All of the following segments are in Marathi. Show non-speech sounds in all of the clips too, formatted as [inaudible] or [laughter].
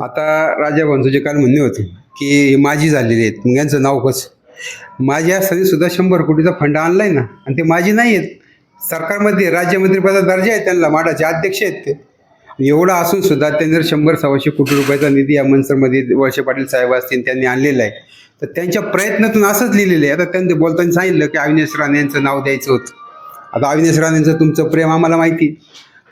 आता राजा भाऊंचं जे काल म्हणणे होते की माझी झालेली आहेत मग यांचं नाव कसं? माझी असताना सुद्धा शंभर कोटीचा फंड आणलाय ना आणि ते माझी नाही आहेत. सरकारमध्ये राज्यमंत्रीपदाचा दर्जा आहे त्यांना माडाचे अध्यक्ष आहेत ते. एवढं असून सुद्धा त्यांनी जर शंभर सव्वाशे कोटी रुपयाचा निधी या मनसरमध्ये वळसे पाटील साहेब असतील त्यांनी आणलेला आहे. तर त्यांच्या प्रयत्नातून असंच लिहिलेलं आहे. आता त्यांनी बोलताना सांगितलं की अविनाश राणे यांचं नाव द्यायचं होतं. आता अविनाश राणेंचं तुमचं प्रेम आम्हाला माहिती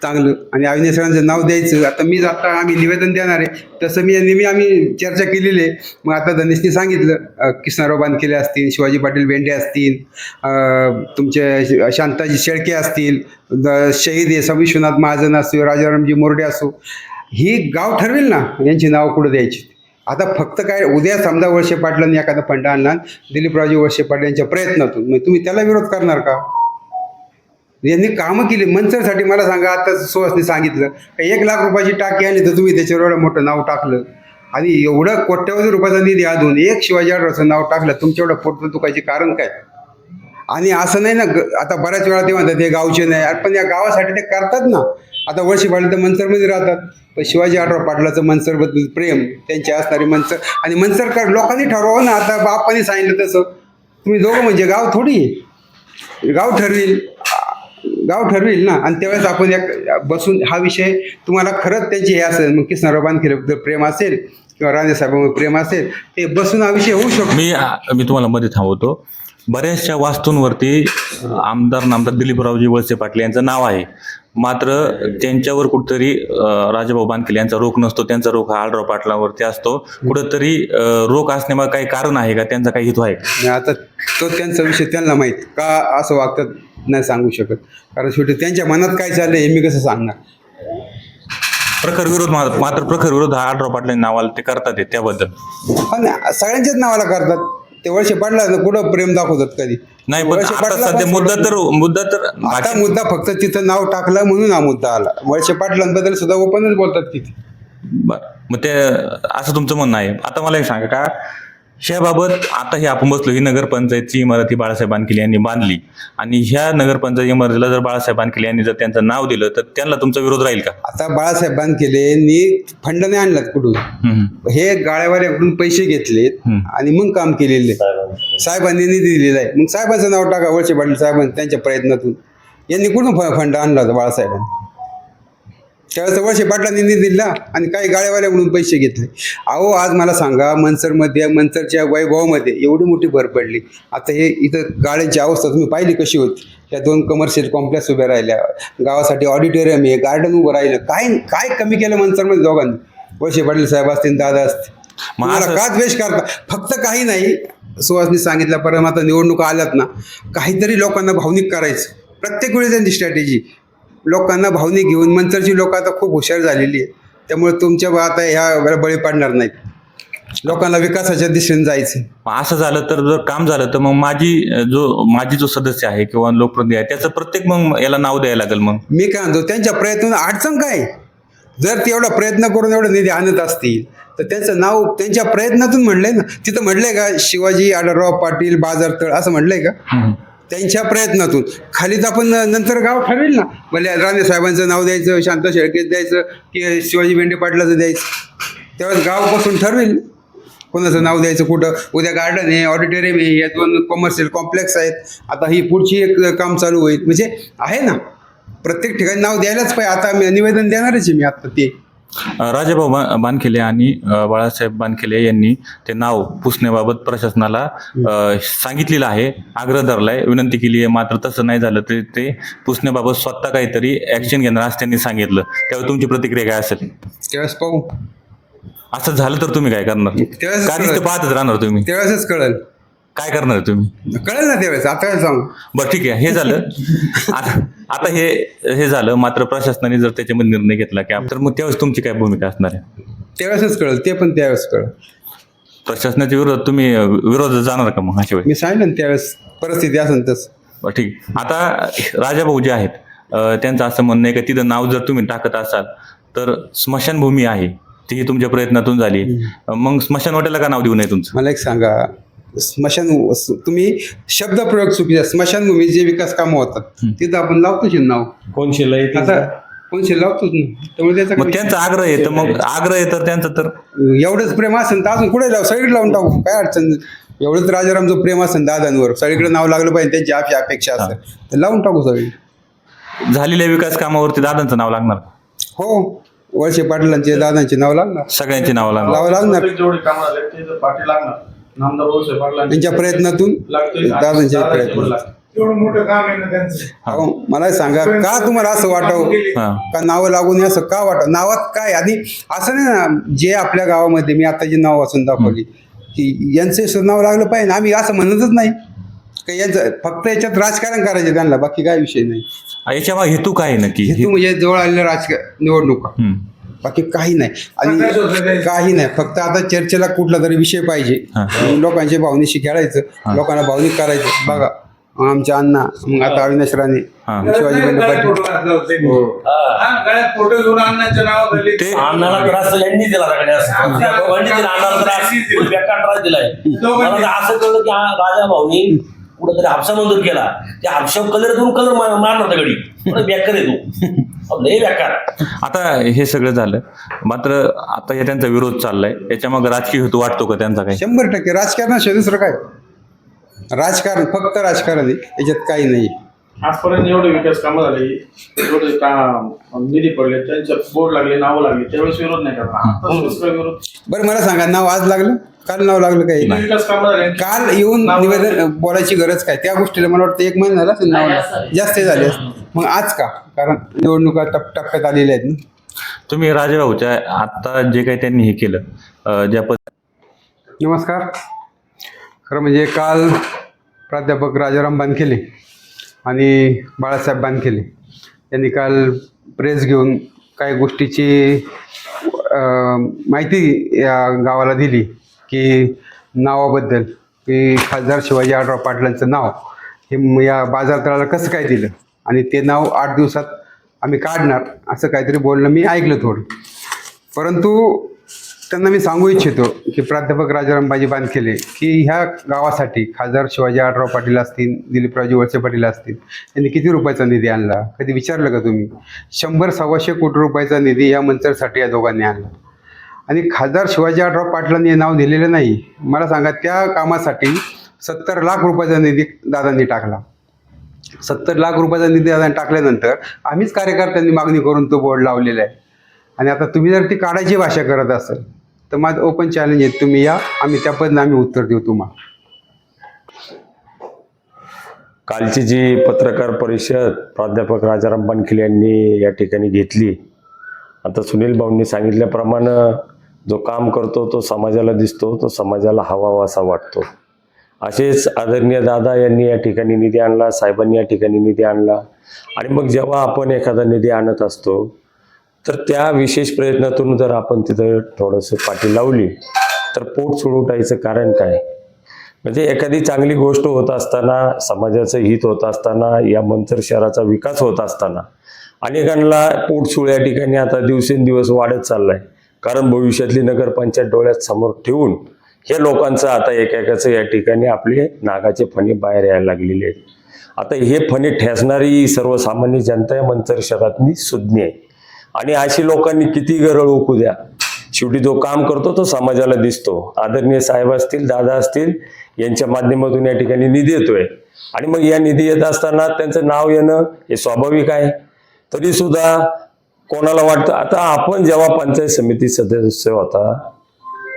चांगलं. आणि अविनाश सरांचं नाव द्यायचं. आता मी आता आम्ही निवेदन देणार आहे. तसं मी नेहमी आम्ही चर्चा केलेली आहे. मग आता धनेशनी सांगितलं अं, कृष्णाराव बानकेले असतील शिवाजी पाटील बेंडे असतील तुमचे शांताजी शेळके असतील द- शहीद आहे विश्वनाथ महाजन असो राजारामजी मोरडे असो. ही गाव ठरवेल ना यांची नावं कुठं द्यायची? आता फक्त काय उद्या समजा वळसे पाटलांनी एखादा फंड आणला दिलीपरावजी वळसे पाटील यांच्या प्रयत्नातून. मग तुम्ही त्याला विरोध करणार का? यांनी कामं केली. मंचरसाठी मला सांगा आता सुहासने सांगितलं का एक लाख रुपयाची टाकी आली तर तुम्ही त्याच्यावर एवढं मोठं नाव टाकलं. आणि एवढं कोट्यवधी रुपयाचा निधी अजून एक शिवाजी आढळचं नाव टाकलं तुमच्या एवढं पोट दुखायचे कारण काय? आणि असं नाही ना ग- आता बऱ्याच वेळा ते म्हणतात हे गावचे नाही. पण या गावासाठी ते करतात ना. आता वर्षी पाटील तर मनसरमध्ये राहतात. पण शिवाजी आढराव पाटलाचं मनसरबद्दल प्रेम त्यांचे असणारे मनसर आणि मनसरकार लोकांनी ठरवावं ना. आता बापाने सांगितलं तसं. तुम्ही दोघं म्हणजे गाव थोडी आहे. गाव ठरवील. गाव ठरविल ना. आणि त्यावेळेस आपण एक बसून हा विषय तुम्हाला खरंच त्यांची हे असेल मग कृष्णाराव बांधखेल्याबद्दल प्रेम असेल किंवा राणेसाहेबांवर प्रेम असेल ते बसून हा विषय होऊ शकतो. मी मी तुम्हाला मध्ये थांबवतो. बऱ्याचशा वास्तूंवरती आमदार नामदार दिलीपरावजी वळसे पाटील यांचं नाव आहे. मात्र त्यांच्यावर कुठंतरी राजाभाऊ बानखेले यांचा रोख नसतो त्यांचा रोख हा आळराव पाटलावरती असतो. कुठंतरी रोख असण्यामागे काही कारण आहे का? त्यांचा काही हेतू आहे आता तो त्यांचा विषय त्यांना माहीत का असं वागतात? नाही सांगू शकत. कारण शेवटी त्यांच्या मनात काय चाललंय हे मी कसं सांगणार? प्रखर विरोध मा- मात्र प्रखर विरोध हा आळराव पाटलांच्या नावाला ते करतात हे, त्याबद्दल. पण सगळ्यांच्याच नावाला करतात. ते वर्ष पडला तर कुठं प्रेम दाखवतात कधी? नाही पण वळसे आता पाटलाला सध्या पण मुद्दा तर मुद्दा तर आता मुद्दा फक्त तिथं नाव टाकलं म्हणून हा मुद्दा आला. वळसे पाटलांबद्दल सुद्धा ओपनच बोलतात तिथे. बरं. मग ते असं तुमचं म्हणणं आहे. आता मला एक सांगा का? ह्याबाबत आता हे आपण बसलो ही नगरपंचायतची इमारत ही बाळासाहेब बानकेले यांनी बांधली. आणि ह्या नगरपंचायत इमारतीला जर बाळासाहेब बानकेले यांनी जर त्यांचं नाव दिलं तर त्यांना तुमचा विरोध राहील का? आता बाळासाहेब बांधकेले नी फंड नाही आणलात कुठून. हे गाळ्यावाल्याकडून पैसे घेतलेत. आणि मग काम केलेले. साहेबांनी निधी दिलेला आहे. मग साहेबांचं नाव टाका वळसे पाटील साहेबांनी त्यांच्या प्रयत्नातून. यांनी कुठून फंड आणला होता बाळासाहेबांनी? त्यावेळेस वळसे पाटलांनी निधी दिला आणि काही गाळ्यावाल्याकडून पैसे घेतले. अहो आज मला सांगा मनसरमध्ये मनसरच्या वैभवामध्ये एवढी मोठी भर पडली. आता हे इथं गाड्यांची अवस्था तुम्ही पाहिली कशी होती? त्या दोन कमर्शियल कॉम्प्लेक्स उभ्या राहिल्या. गावासाठी ऑडिटोरियम आहे गार्डन उभं राहिलं. काय काय कमी केलं मनसरमध्ये दोघांनी? वळसे पाटील साहेब असतील दादा असतील. असं- का द्वेष करता फक्त काही नाही. सुहासनी सांगितल्यापर्यंत आता निवडणुका आल्यात ना. काहीतरी लोकांना भावनिक करायचं. प्रत्येक वेळी त्यांची स्ट्रॅटेजी लोकांना भावनिक घेऊन मंतरची लोक आता खूप हुशार झालेली आहे त्यामुळे तुमच्या आता ह्या बळी पाडणार नाहीत. लोकांना विकासाच्या दिशेने जायचं मग असं झालं तर जर काम झालं तर मग माझी जो माझी जो सदस्य आहे किंवा लोकप्रतिनिधी आहे त्याचं प्रत्येक मग याला नाव द्यायला लागेल मग. मी काय म्हणतो त्यांच्या प्रयत्नात अडचण काय जर ते एवढा प्रयत्न करून एवढा निधी आणत असतील तर त्यांचं नाव त्यांच्या प्रयत्नातून म्हणलंय ना तिथं म्हणलंय का शिवाजी आढळराव पाटील बाजारतळ असं म्हणलंय का. त्यांच्या प्रयत्नातून. खालीच आपण नंतर गाव ठरेल ना. म्हणजे राणे साहेबांचं नाव द्यायचं शांत शेळकेच द्यायचं की शिवाजी बेंडे पाटलाचं द्यायचं. त्यावेळेस गावापासून ठरवेल. कोणाचं नाव द्यायचं कुठं? उद्या गार्डन आहे ऑडिटोरियम आहे या दोन कमर्शियल कॉम्प्लेक्स आहेत. आता ही पुढची एक काम चालू होईल. म्हणजे आहे ना? प्रत्येक ठिकाणी नाव द्यायलाच पाहिजे. आता मी निवेदन देणारच आहे मी आत्ता ते. राजाभाऊ बानखेले आणि बाळासाहेब बानखेले यांनी ते नाव पुसण्याबाबत प्रशासनाला सांगितलेलं आहे. आग्रह धरलाय. विनंती केली आहे. मात्र तसं नाही झालं तरी ते पुसण्याबाबत स्वतः काहीतरी ऍक्शन घेणार असं त्यांनी सांगितलं. त्यावेळी तुमची प्रतिक्रिया काय असेल? त्यावेळेस पाहू. असं झालं तर तुम्ही काय करणार. पाहतच राहणार तुम्ही. त्यावेळेसच कळेल. काय करणार आहे तुम्ही? कळेल ना त्यावेळेस आता काय सांगू? बरं ठीक आहे हे झालं. आता आता हे हे झालं मात्र प्रशासनाने जर त्याच्यामध्ये निर्णय घेतला की आप- तर मग त्यावेळेस तुमची काय भूमिका असणार आहे? त्यावेळेसच कळेल ते पण त्यावेळेस कळेल. प्रशासनाच्या विरोधात तुम्ही अं, विरोधात जाणार का मग अशा वेळी मी सांगितलं ना त्यावेळेस परिस्थिती असेल तसं. बरं ठीक. आता राजाभाऊ जे आहेत अं, त्यांचं असं म्हणणं आहे की तिथं नाव जर तुम्ही टाकत असाल तर स्मशानभूमी आहे. ती तुमच्या प्रयत्नातून झाली. मग स्मशानवाट्याला का नाव देऊ नये तुमचं? मला एक सांगा स्मशान तुम्ही शब्द प्रयोग चुकीचा स्मशानभूमी जे विकास कामं होतात तिथं आपण लावतो जे नाव. कोण शिलाई आता कोणशे लावतोच ना त्यामुळे त्याचा मग त्यांचा आग्रह आहे तर मग आग्रह आहे तर त्यांचं तर एवढंच प्रेम असेल तर अजून कुठे लावू सगळीकडे लावून टाकू. काय अडचण. एवढंच राजारामचं प्रेम असेल दादांवर सगळीकडे नाव लागलं पाहिजे त्यांची आपली अपेक्षा असेल तर लावून टाकू सगळी. झालेल्या विकास कामावरती दादांचं नाव लागणार हो. वळसे पाटलांचे दादांचे नाव लागणार. सगळ्यांची नावं लागणार. लावा लागणार. जेवढे कामं झाले ते पाठी लागणार. नामदार वळसे पाटलांचे त्यांच्या प्रयत्नातून लागतील. दादांचे दादांचे प्रयत्न. पण लागतील. एवढं मोठं काम आहे ना त्यांचं? हो. मला सांगा का तुम्हाला असं वाटावं? हा. का नावं लागून असं का वाटत नावात काय? आणि असं नाही ना जे आपल्या गावामध्ये मी आता जी नाव वाचून दाखवली की यांचे नाव लागलं पाहिजे. आम्ही असं म्हणतच नाही. का यांचं फक्त याच्यात राजकारण करायचे त्यांना बाकी काय विषय नाही. याच्या मागे हेतू काय आहे नक्की? हेतू म्हणजे जवळ आलेल्या राजकारण निवडणुका. हम्म. बाकी काही नाही. आणि काही नाही. फक्त आता चर्चेला कुठला तरी विषय पाहिजे. लोकांच्या भावनेशी खेळायचं लोकांना भावनिक करायचं. बघा आमच्या अण्णा मग आता अविनाश राणे. शिवाजी. हो. ते असं कळलं की राजा भाऊनी कुठंतरी हापसा मंजूर केला. त्या हापशा कलर करून कलर मारणार होता गडी. पण बेकार आहे तू. आता हे सगळं झालं. मात्र आता हे त्यांचा विरोध चाललाय. याच्या मग राजकीय हेतू वाटतो का त्यांचा काही? शंभर टक्के. राजकारणाशिवाय दुसरं काय? राजकारण फक्त राजकारण आहे. याच्यात काही नाही. आजपर्यंत एवढे विकास कामं झाले. एवढे काम निधी पडले. त्यांच्या बोर्ड लागले नावं लागले. त्यावेळेस विरोध नाही करणार. आता विरोध. बरं मला सांगा नाव आज लागलं? काल नाव लागलं काही किती विकास कामं झाले काल येऊन नाव निवेदन बोलायची गरज काय? त्या गोष्टीला मला वाटतं एक महिना झाला असेल नाव जास्त झाले असतील. मग आज का? कारण निवडणुका टप टप्प्यात आलेल्या आहेत ना. तुम्ही राजेभाऊच्या आता जे काही त्यांनी हे केलं अं, ज्या पद नमस्कार. खरं म्हणजे काल प्राध्यापक राजाराम बानखेले आणि बाळासाहेब बानखेले यांनी काल प्रेस घेऊन काही गोष्टीची अं, माहिती या गावाला दिली. की नावाबद्दल की खासदार शिवाजी आढराव पाटलांचं नाव हे या बाजारतळाला कसं काय दिलं? आणि ते नाव आठ दिवसात आम्ही काढणार असं काहीतरी बोलणं मी ऐकलं थोडं. परंतु त्यांना मी सांगू इच्छितो की प्राध्यापक राजारामबाजी बांधकेले की ह्या गावासाठी खासदार शिवाजी आढराव पाटील असतील दिलीपरावजी वळसे पाटील असतील यांनी किती रुपयाचा निधी आणला? कधी विचारलं का तुम्ही? शंभर सव्वाशे कोटी रुपयाचा निधी या मंचरसाठी या दोघांनी आणला. आणि खासदार शिवाजीराव पाटलांनी हे नाव दिलेलं नाही. मला सांगा त्या कामासाठी सत्तर लाख रुपयाचा निधी दादांनी टाकला. सत्तर लाख रुपयाचा निधी दादांनी टाकल्यानंतर आम्हीच कार्यकर्त्यांनी मागणी करून तो बोर्ड लावलेला आहे. आणि आता तुम्ही जर ती काढायची भाषा करत असाल तर माझं ओपन चॅलेंज आहे तुम्ही या आम्ही त्या पद्धतीने आम्ही उत्तर देऊ तुम्हाला. कालची जी पत्रकार परिषद प्राध्यापक राजाराम पानखिले यांनी या ठिकाणी घेतली आता सुनील भाऊंनी सांगितल्याप्रमाणे जो काम करतो तो समाजाला दिसतो तो समाजाला हवावा असा वाटतो. असेच आदरणीय दादा यांनी या ठिकाणी निधी आणला साहेबांनी या ठिकाणी निधी आणला. आणि मग जेव्हा आपण एखादा निधी आणत असतो तर त्या विशेष प्रयत्नातून जर आपण तिथं थोडंसं पाठी लावली तर पोट सुडवटायचं कारण काय? म्हणजे एखादी चांगली गोष्ट होत असताना समाजाचं हित होत असताना या मंचर शहराचा विकास होत असताना अनेकांना पोटसूळ या ठिकाणी आता दिवसेंदिवस वाढत चाललाय. कारण भविष्यातली नगरपंचायत डोळ्यात समोर ठेवून हे लोकांचं आता एकेकाचं या ठिकाणी आपले नागाचे फणे बाहेर यायला लागलेले आहेत. आता हे फणे ठेसणारी सर्वसामान्य जनता या मंचर शहरातली सुज्ञ आहे. आणि अशी लोकांनी किती गरळ ओकू द्या. शेवटी जो काम करतो तो समाजाला दिसतो. आदरणीय साहेब असतील दादा असतील यांच्या माध्यमातून या ठिकाणी निधी येतोय. आणि मग या निधी येत असताना त्यांचं नाव येणं हे स्वाभाविक आहे. तरी सुद्धा कोणाला वाटतं? आता आपण जेव्हा पंचायत समिती सदस्य होता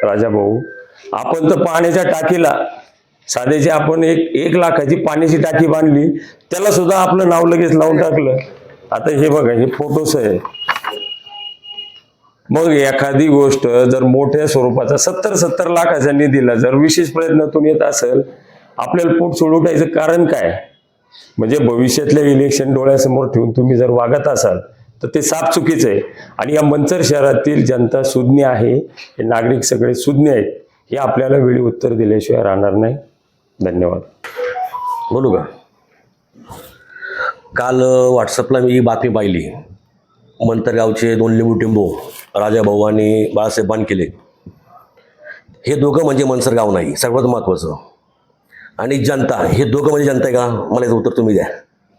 राजा भाऊ आपण तर पाण्याच्या टाकीला साधेची आपण एक एक लाखाची पाण्याची टाकी बांधली त्याला सुद्धा आपलं नाव लगेच लावून टाकलं. आता हे बघा हे फोटोस आहे. मग एखादी गोष्ट जर मोठ्या स्वरूपाचा सत्तर सत्तर लाखाच्या निधीला जर विशेष प्रयत्नातून येत असेल आपल्याला पोट सोडवटायचं कारण काय? म्हणजे भविष्यातल्या इलेक्शन डोळ्यासमोर ठेवून तुम्ही जर वागत असाल तर ते साफ चुकीचं आहे. आणि या मंचर शहरातील जनता सुज्ञ आहे. हे नागरिक सगळे सुज्ञ आहेत. हे आपल्याला वेळी उत्तर दिल्याशिवाय राहणार नाही. धन्यवाद. बोलू का? काल व्हॉट्सअपला मी बातमी पाहिली. मंतरगावचे दोन लिंबू टिंबू राजा भाऊ आणि बाळासाहेब बानकेले. हे दोघं म्हणजे मनसर गाव नाही. सर्वात महत्त्वाचं आणि जनता हे दोघं म्हणजे जनता आहे का? मला याचं उत्तर तुम्ही द्या.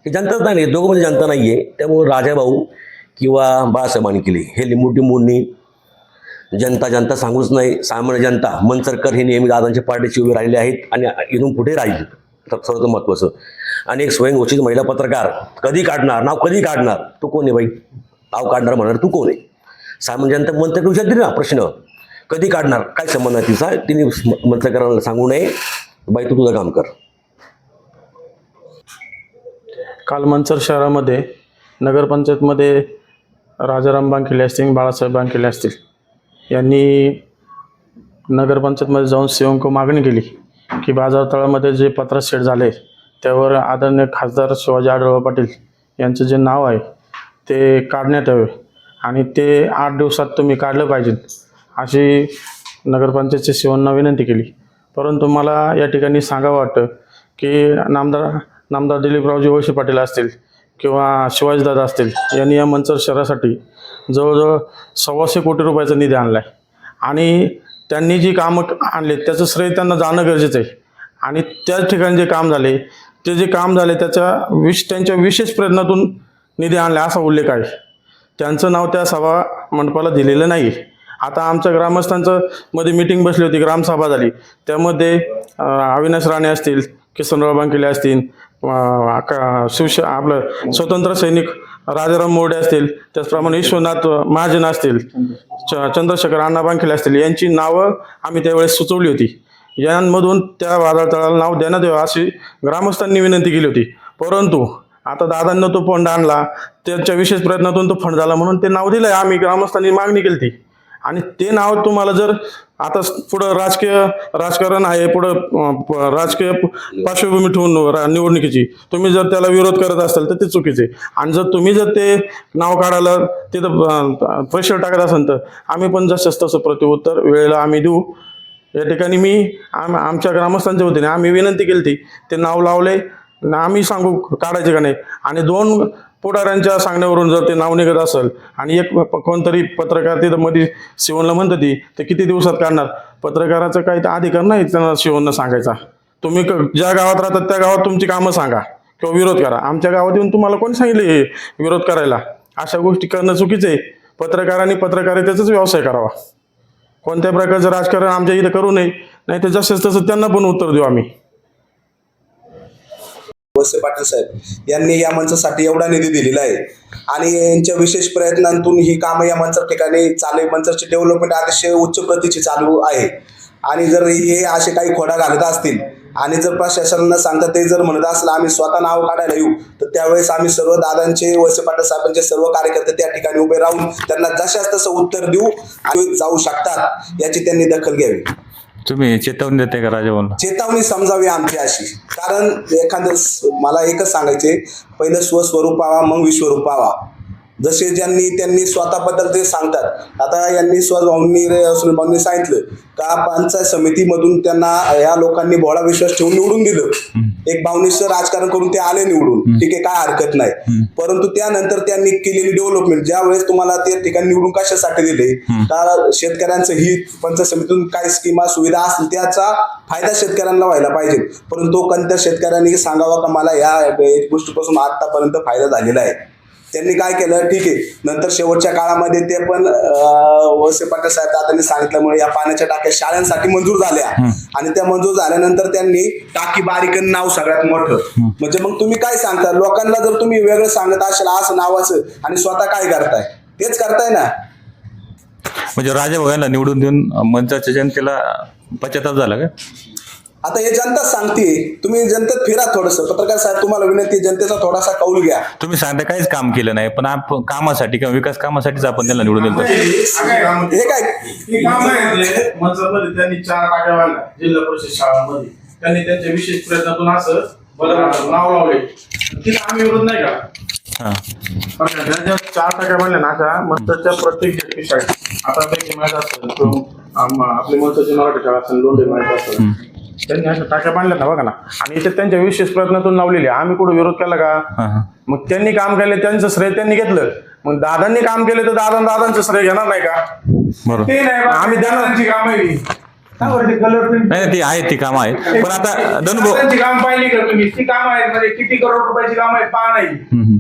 हे जनताच नाही हे दोघं म्हणजे जनता नाही आहे त्यामुळे राजाभाऊ किंवा बाळासाहेबांनी केली. हे लिंबू टिंबूंनी जनता जनता सांगूच नाही. सामान्य जनता मनसरकर हे नेहमी दादांच्या पार्टीचे उभे राहिले आहेत आणि इथून पुढे राहील. सर्वात महत्त्वाचं. आणि एक स्वयंघोषित महिला पत्रकार कधी काढणार? नाव कधी काढणार? तू कोण आहे बाई? नाव काढणार म्हणणार तू कोण आहे? सामान्य जनता मंत्र्याकडे विचारतील ना प्रश्न? कधी काढणार? काय संबंध आहे तिचा? तिने मंत्रकाराला सांगू नये. बाई तू तुझं काम कर. काल मंचर शहरामध्ये नगरपंचायतमध्ये राजाराम बांकेले असतील बाळासाहेब बांकेले असतील यांनी नगरपंचायतमध्ये जाऊन सेवंक मागणी केली की बाजार तळामध्ये जे सेट झाले त्यावर आदरणीय खासदार शिवाजी आढळराव पाटील यांचं जे नाव आहे ते काढण्यात यावे आणि ते आठ दिवसात तुम्ही काढलं पाहिजे अशी नगरपंचायतच्या सेवांना विनंती केली. परंतु मला या ठिकाणी सांगावं वाटतं की नामदार नामदार दिलीपरावजी वळसे पाटील असतील किंवा शिवाजीदादा असतील यांनी या मंचर शहरासाठी जवळजवळ सव्वाशे कोटी रुपयाचा निधी आणला आहे आणि त्यांनी जी कामं आणले त्याचं श्रेय त्यांना जाणं गरजेचं आहे. आणि त्याच ठिकाणी जे काम झाले ते जे काम झाले त्याच्या विश त्यांच्या विशेष प्रयत्नातून निधी आणला असा उल्लेख आहे. त्यांचं नाव त्या सभा मंडपाला दिलेलं नाही आता आमच्या ग्रामस्थांचं मध्ये मिटिंग बसली होती ग्रामसभा झाली. त्यामध्ये अविनाश राणे असतील किसनराव बांकिले असतील शिवश आपलं स्वतंत्र सैनिक राजाराम मोडे असतील त्याचप्रमाणे विश्वनाथ महाजन असतील च चंद्रशेखर अण्णा बांकिले असतील यांची नावं आम्ही त्यावेळेस सुचवली होती. यांमधून त्या वादळतळाला नाव देण्यात यावं अशी ग्रामस्थांनी विनंती केली होती. परंतु आता दादांना तो फंड आणला त्यांच्या विशेष प्रयत्नातून तो फंड झाला म्हणून ते नाव दिलं आहे आम्ही ग्रामस्थांनी मागणी केली ती आणि ते नाव तुम्हाला जर आता पुढं राजकीय राजकारण आहे पुढं प- राजकीय पार्श्वभूमी ठेवून रा- निवडणुकीची. तुम्ही जर त्याला विरोध करत असाल तर ते चुकीचे. आणि जर तुम्ही जर ते नाव काढायला तिथं प्रेशर टाकत असाल तर आम्ही पण जसं तसं प्रत्युत्तर वेळेला आम्ही देऊ. या ठिकाणी मी आम आमच्या ग्रामस्थांच्या वतीने आम्ही विनंती केली ती ते नाव लावले. आम्ही सांगू काढायचे का नाही? आणि दोन पुढाऱ्यांच्या सांगण्यावरून जर ते नाव निघत असेल आणि एक कोणतरी पत्रकार तिथं मध्ये शिवणला म्हणतं ती तर किती दिवसात काढणार? पत्रकाराचा काही तर अधिकार नाही त्यांना शिवणनं सांगायचा. तुम्ही क- ज्या गावात राहतात त्या गावात तुमची कामं सांगा किंवा विरोध करा. आमच्या गावात येऊन तुम्हाला कोण सांगितले हे विरोध करायला? अशा गोष्टी करणं चुकीचं आहे. पत्रकारांनी पत्रकारितेचाच व्यवसाय करावा. कोणत्या प्रकारचं राजकारण आमच्या इथं करू नये. नाही तर जसंच तसं त्यांना पण उत्तर देऊ आम्ही. वसे पाटील साहेब यांनी या मंचासाठी एवढा निधी दिलेला आहे. आणि यांच्या विशेष प्रयत्नांतून ही कामं या मंचा ठिकाणी चालू मंचाची डेव्हलपमेंट अतिशय उच्च प्रतीची चालू आहे. आणि जर हे असे काही खोडा घालत असतील आणि जर प्रशासनानं सांगता ते जर म्हणत असलं आम्ही स्वतः नाव काढायला येऊ तर त्यावेळेस आम्ही सर्व दादांचे वळसे पाटील साहेबांचे सर्व कार्यकर्ते त्या ठिकाणी उभे राहून त्यांना जशाच तसं उत्तर देऊ आणि जाऊ शकतात याची त्यांनी दखल घ्यावी. तुम्ही चेतावणी देते का राजाभाऊंना? चेतावणी समजावी आमची अशी. कारण एखादं मला एकच सांगायचे पहिलं स्वस्वरूप पावा मग विश्वरूप पावा. जसे ज्यांनी त्यांनी स्वतःबद्दल ते सांगतात. आता यांनी स्वभावनी सुनील सांगितलं का पंचायत समितीमधून त्यांना या लोकांनी भोळा विश्वास ठेवून निवडून दिलं. एक भावनिष्ठ राजकारण करून ते आले निवडून. ठीक आहे काय हरकत नाही. परंतु त्यानंतर त्यांनी केलेली डेव्हलपमेंट ज्या वेळेस तुम्हाला ते ठिकाणी निवडून कशासाठी दिले का शेतकऱ्यांचं हित पंचायत समितीतून काय स्कीमा सुविधा असतील त्याचा फायदा शेतकऱ्यांना व्हायला पाहिजे. परंतु कोणत्या शेतकऱ्यांनी सांगावा का मला या गोष्टीपासून आतापर्यंत फायदा झालेला आहे. त्यांनी काय केलं? ठीक आहे. नंतर शेवटच्या काळामध्ये ते पण वळसे पाटील साहेब दादांनी सांगितल्यामुळे या पाण्याच्या टाक्या शाळांसाठी मंजूर झाल्या. आणि त्या मंजूर झाल्यानंतर त्यांनी टाकी बारीकन नाव सगळ्यात मोठं. म्हणजे मग तुम्ही काय सांगता? लोकांना जर तुम्ही वेगळं सांगत असाल असं नावाचं आणि स्वतः काय करताय? तेच करताय ना. म्हणजे राजाभाऊ यांना निवडून देऊन मंचाच्या जनतेला पश्चाताप झाला का? आता हे जनता सांगते तुम्ही जनतेत फिरा थोडस. पत्रकार साहेब तुम्हाला विनंती जनतेचा थोडासा कौल घ्या. तुम्ही सांगता काहीच काम केलं नाही पण आप कामासाठी किंवा विकास कामासाठीच आपण त्यांना निवडून दिलं हे काय ही त्यांनी चार टाक्या जिल्हा परिषद शाळांमध्ये. त्यांनी त्यांच्या विशेष प्रयत्नातून असं बरं नाव लावले. तिला आम्ही विरोध नाही का हां. चार टाक्या बांधल्या ना त्या मंचरच्या प्रत्येक जेपी शाळेत. आता पैकी माहीत असेल आपली मंचरची मराठी शाळा असेल लोंढे माहीत असेल. त्यांनी अशा टाक्या बांधल्या ना बघा ना. आणि इथे त्यांच्या विशेष प्रयत्नातून लावलेली आहे. आम्ही कुठं विरोध केला का? मग त्यांनी काम केले त्यांचं श्रेय त्यांनी घेतलं. मग दादांनी काम केलं तर दादा दादांचं श्रेय घेणार नाही का? बरोबर. ते नाही आम्ही. त्यांची काम आहे. ते नाही आहे ती कामं आहेत. पण आता धनुभाऊ काम पाहिली का तुम्ही? ती काम आहेत म्हणजे किती करोड रुपयाची काम आहेत पहा नाही.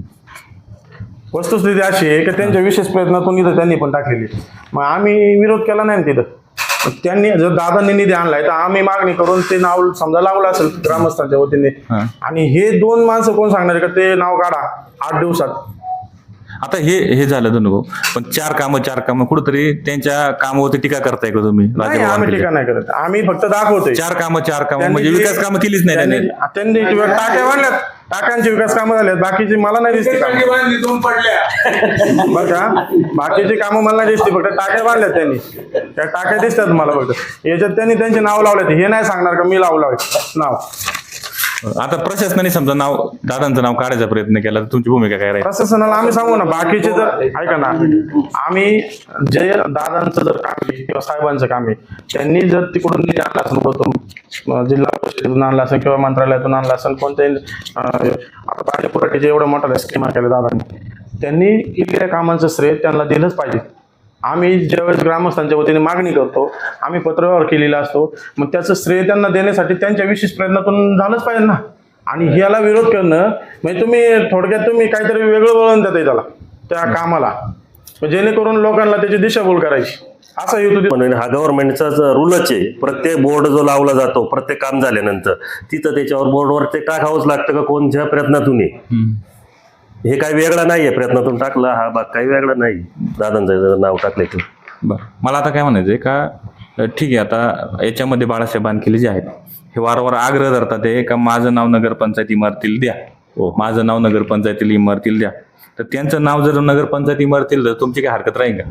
वस्तुस्थिती अशी आहे की त्यांच्या विशेष प्रयत्नातून इथं त्यांनी पण टाकलेली आहे. मग आम्ही विरोध केला नाही तिथं. त्यांनी जर दादांनी निधी आणलाय तर आम्ही मागणी करून ते नाव समजा लावलं असेल ग्रामस्थांच्या वतीने. आणि हे दोन माणसं कोण सांगणार का? ते नाव काढा आठ दिवसात. आता हे हे झालं दोन भाऊ. पण चार कामं चार कामं कुठंतरी त्यांच्या कामावरती टीका करताय का तुम्ही? नाही राजाभाऊ आम्ही? टीका नाही करत. आम्ही फक्त दाखवतोय. चार कामं चार कामं म्हणजे विकास कामं केलीच नाही त्यांनी. त्यांनी त्यांनी किंवा टाक्या बांधल्यात टाक्यांचे विकास कामं झाल्यात बाकीची मला नाही दिसते कामं. गंडी बांधली दोन पडल्या. [laughs] बरं का? बाकीची कामं मला नाही दिसते फक्त टाक्या बांधल्यात त्यांनी. त्या टाक्या दिसतात मला फक्त. याच्यात त्यांनी त्यांचे नाव लावलेत. हे नाही सांगणार का मी लावलं नाव. आता प्रशासनाने समजा नाव दादांचं नाव काढायचा प्रयत्न केला तर तुमची भूमिका काय राहील? प्रशासनाला आम्ही सांगू ना बाकीचे जर ऐका ना आम्ही जे दादांचं जर काम आहे किंवा साहेबांचं काम आहे त्यांनी जर तिकडून निधी आणला असेल जिल्हा परिषदेतून आणला असेल किंवा मंत्रालयातून आणला असेल कोणत्याही अं, आता पाणी पुरवठ्याचे एवढ्या मोठ्या स्कीमा केल्या दादांनी त्यांनी केलेल्या कामांचं श्रेय त्यांना दिलंच पाहिजे. आम्ही ज्यावेळेस ग्रामस्थांच्या वतीने मागणी करतो आम्ही पत्रव्यवहार केलेला असतो मग त्याचं श्रेय त्यांना देण्यासाठी त्यांच्या विशेष प्रयत्नातून झालंच पाहिजे ना. आणि ह्याला विरोध करणं म्हणजे तुम्ही थोडक्यात तुम्ही काहीतरी वेगळं वळण देताय त्याला त्या कामाला. जेणेकरून लोकांना त्याची दिशाभूल करायची. असा हेतू म्हणून हा गव्हर्नमेंटचाच रूलच आहे प्रत्येक बोर्ड जो लावला जातो प्रत्येक काम झाल्यानंतर तिथं त्याच्यावर बोर्डवर ते टाकावंच लागतं का कोणत्या प्रयत्नातून हे काही वेगळं नाहीये. प्रयत्नातून टाकला हा भाग काही वेगळा नाही. दादांचं नाव टाकलं की बरं. मला आता काय म्हणायचं आहे का ठीक आहे आता याच्यामध्ये बाळासाहेब बानखेले जे आहेत हे वारंवार आग्रह धरतात ते का माझं नाव नगरपंचायत इमारतील द्या. हो. माझं नाव नगरपंचायतील इमारतील द्या. तर त्यांचं नाव जर नगरपंचायत इमारतील तर तुमची काय हरकत राहील का?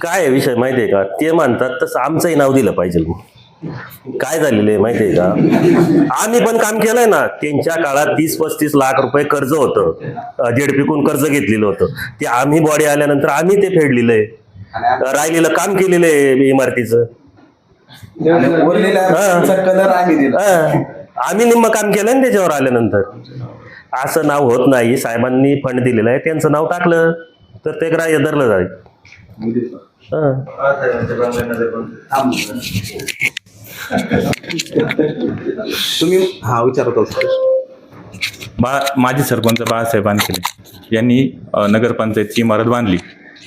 काय आहे विषय माहिती आहे का? ते म्हणतात तसं आमचंही नाव दिलं पाहिजे. मग काय झालेलं आहे माहिती आहे का? आम्ही पण काम केलंय ना. त्यांच्या काळात तीस पस्तीस लाख रुपये कर्ज होतं. जेडपीकून कर्ज घेतलेलं होतं. ते आम्ही बॉडी आल्यानंतर आम्ही ते फेडलेलं आहे राहिलेलं काम केलेलं आहे इमारतीचं. आम्ही निम्म काम केलं ना त्याच्यावर आल्यानंतर. असं नाव होत नाही. साहेबांनी फंड दिलेलं आहे. त्यांचं नाव टाकलं. तर ते ग्राह्य धरलं जाईल. तुम्ही हा विचारत होता. बाळा माजी सरपंच बाळासाहेब बानखेले यांनी नगरपंचायतची इमारत बांधली.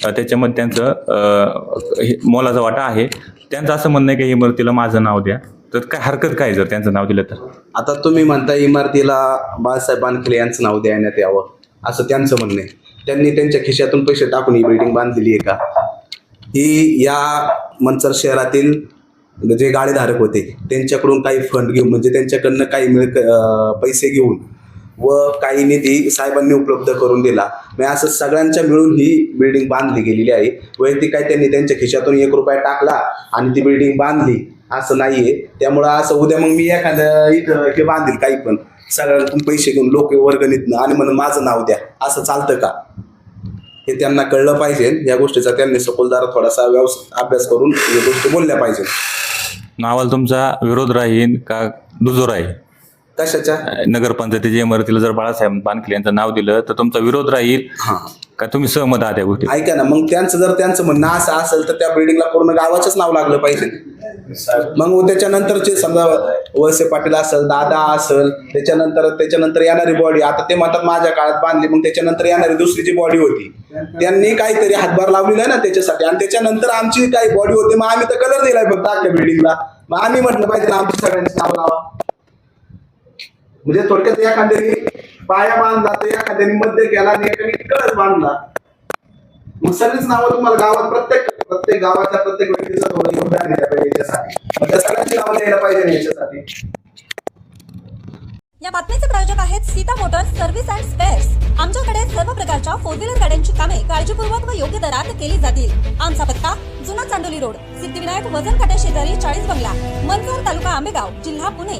त्याच्यामध्ये त्यांचं मोलाचा वाटा आहे. त्यांचं असं म्हणणं आहे की इमारतीला माझं नाव द्या. तर काय हरकत काय जर त्यांचं नाव दिलं तर? आता तुम्ही म्हणता इमारतीला बाळासाहेब बानखले यांचं नाव देण्यात यावं. असं त्यांचं म्हणणं आहे. त्यांनी त्यांच्या खिशातून पैसे टाकून ही बिल्डिंग बांधलेली आहे का? ही या मंचर शहरातील जे गाडीधारक होते त्यांच्याकडून काही फंड घेऊन म्हणजे त्यांच्याकडनं काही मिळ पैसे घेऊन व काही निधी साहेबांनी उपलब्ध करून दिला. म्हणजे असं सगळ्यांच्या मिळून ही बिल्डिंग बांधली गेलेली आहे. वैयक्तिक काय त्यांनी त्यांच्या खिशातून एक रुपया टाकला आणि ती बिल्डिंग बांधली. असं नाहीये. त्यामुळं असं उद्या मग मी एखादं इथं हे बांधील काही पण. सगळ्यांकडून पैसे घेऊन लोक वर्गणीतनं आणि म्हणून माझं नाव द्या. असं चालतं का? हे त्यांना कळलं पाहिजे. या गोष्टीचा त्यांनी सखोलदार थोडासा व्यवस अभ्यास करून या गोष्टी बोलल्या पाहिजे नावाला तुमचा विरोध राहील का दुजोर राहील कशाच्या? नगरपंचायतीच्या इमारतीला जर बाळासाहेब बानखेले यांचं नाव दिलं तर तुमचा विरोध राहील का तुम्ही सहमत आहात या गोष्टी ऐका ना मग त्यांचं जर त्यांचं म्हणणं असं असेल तर त्या बिल्डिंगला पूर्ण गावाचंच नाव लागलं पाहिजे. मग त्याच्यानंतरचे समजा वळसे पाटील असेल दादा असेल त्याच्यानंतर त्याच्यानंतर येणारी बॉडी आता ते म्हणतात माझ्या काळात बांधली मग त्याच्यानंतर येणारी दुसरी जी बॉडी होती. त्यांनी काहीतरी हातभार लावलेला आहे ना त्याच्यासाठी आणि त्याच्यानंतर आमची काही बॉडी होती मग आम्ही तर कलर दिलाय फक्त अख्ख्या बिल्डिंगला मग आम्ही म्हटलं पाहिजे ना आमची सगळ्यांची नाव लावा. म्हणजे थोडक्यात एखाद्याने पाया बांधला तर एखाद्याने मध्य केला आणि एखाद्याने कळस बांधला. मग सगळीच नावं तुम्हाला गावात प्रत्येक प्रत्येक गावाच्या प्रत्येक व्यक्तीचं थोडं योगदान द्यायला पाहिजे याच्यासाठी. त्या सगळ्यांची नावं द्यायला पाहिजे याच्यासाठी. या बातमीचे प्रायोजक आहेत Sita motors service and spares. आमच्याकडे सर्व प्रकारच्या फोर व्हीलर गाड्यांची कामे काळजीपूर्वक व योग्य दरात केली जातील. आमचा पत्ता जुना चांडोली रोड. सिद्धिविनायक वजन काट्या शेजारी चाळीस बंगला मनसर तालुका आंबेगाव जिल्हा पुणे.